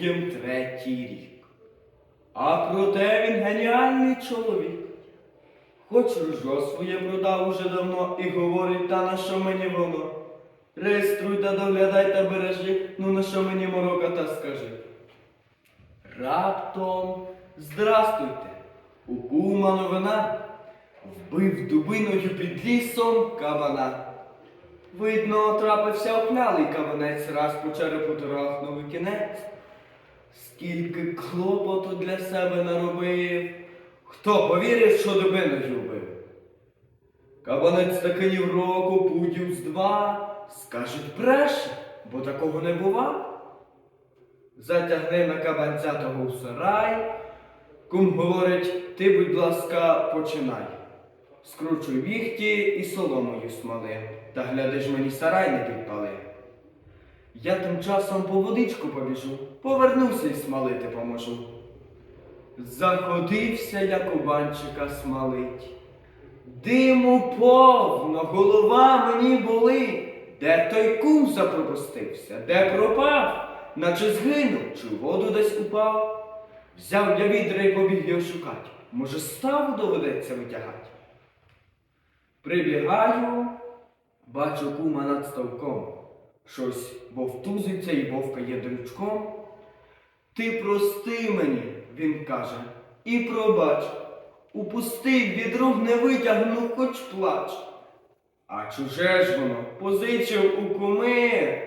Святкуєм третій рік. А проте він геніальний чоловік. Хоч ружо своє продав уже давно і говорить, та на що мені воно? Реєструй та доглядай та бережи, ну на що мені морока та скажи. Раптом здрастуйте, у кума новина, вбив дубиною під лісом кабана. Видно, трапився оклялий кабанець, раз по черепу торохнув і кінець. Скільки клопоту для себе наробив, хто повірив, що дубиною вбив? Кабанець таки ні в року, пудів з два, скажуть бреше, бо такого не бува. Затягни на кабанця того в сарай, кум говорить, ти, будь ласка, починай. Скручуй віхті і соломою смали, та гляди ж мені сарай не підпали. Я тим часом по водичку побіжу, повернуся і смалити поможу. Заходився я кубанчика смалить. Диму повно, голова мені болить. Де той кум запропустився, де пропав, наче згинув, чи в воду десь упав. Взяв я відра і побіг його шукать. Може, ставу доведеться витягать. Прибігаю, бачу кума над ставком. Щось вовтузиться і вовкає дрючком. Ти прости мені, він каже, і пробач. Упустив відро не витягнув, хоч плач. А чуже ж воно позичив у куми.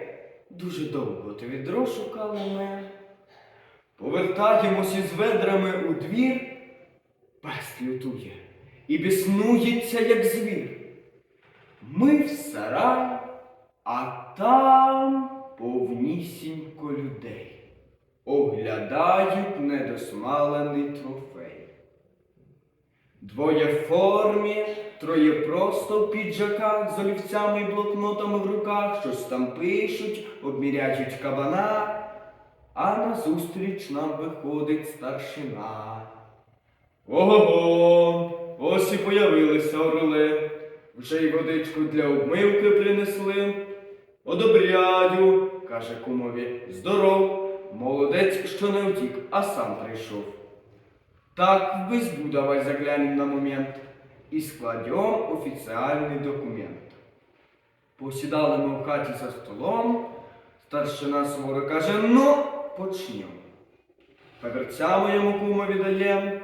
Дуже довго ти відро шукали ми. Повертаємось із ведрами у двір. Пес лютує і біснується, як звір. Ми в сарай, а там повнісінько людей. Оглядають недосмалений трофей. Двоє в формі, троє просто в піджаках з олівцями і блокнотами в руках, щось там пишуть, обміряють кабана, а назустріч нам виходить старшина. Ого, го ось і появилися орли, вже й водичку для обмивки принесли. Одобряю, каже кумові, здоров, молодець, що не втік, а сам прийшов. Так, в избу давай заглянем на момент і складем офіціальний документ. Посідали ми в хаті за столом, старшина суворо каже, ну, почнем. Паперця моєму кумові даєм,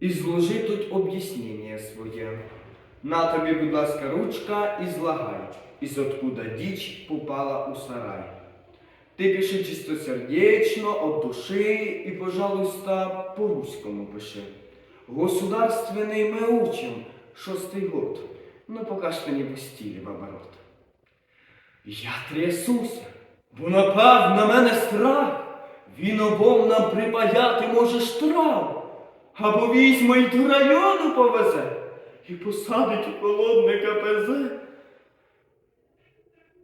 і зложи тут об'яснення своє. На тобі, будь ласка, ручка і злагай, із откуда діч попала у сарай. Ти пиши чистосердечно, от души і, пожалуйста, по-руському пиши. Государственний ми учим, шостий год. Ну, пока що не пустили в оборот. Я трясуся, бо напав на мене страх. Він обом нам припаяти може штраф. Або візьме й до району повезе і посадить у холодне КПЗ.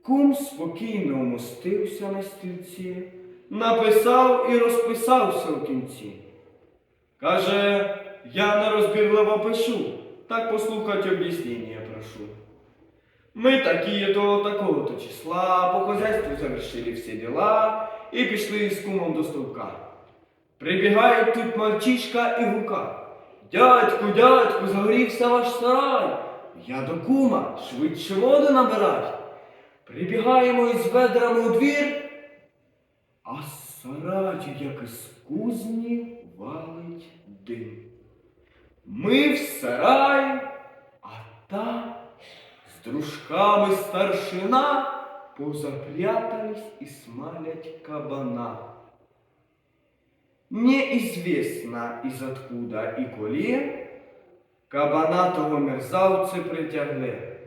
Кум спокійно умостився на стільці, написав і розписався в кінці. Каже, я нерозбірливо пишу, так послухать об'яснення прошу. Ми такі до такого-то числа, по хозяйству завершили всі діла і пішли з кумом до стовка. Прибігають тут мальчишка і гука. Дядьку, дядьку, загорівся ваш сарай. Я до кума, швидше воду набирай. Прибігаємо із ведрами у двір, а з сараю, як із кузні, валить дим. Ми в сарай, а там з дружками старшина позапрятались і смалять кабана. Неизвестно из откуда и коли кабана того мерзавці притягли.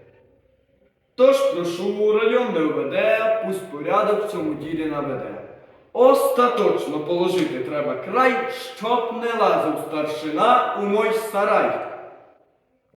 Тож прошу районне ОВД, пусть порядок в цьому ділі наведе. Остаточно положити треба край, щоб не лазив старшина у мой сарай.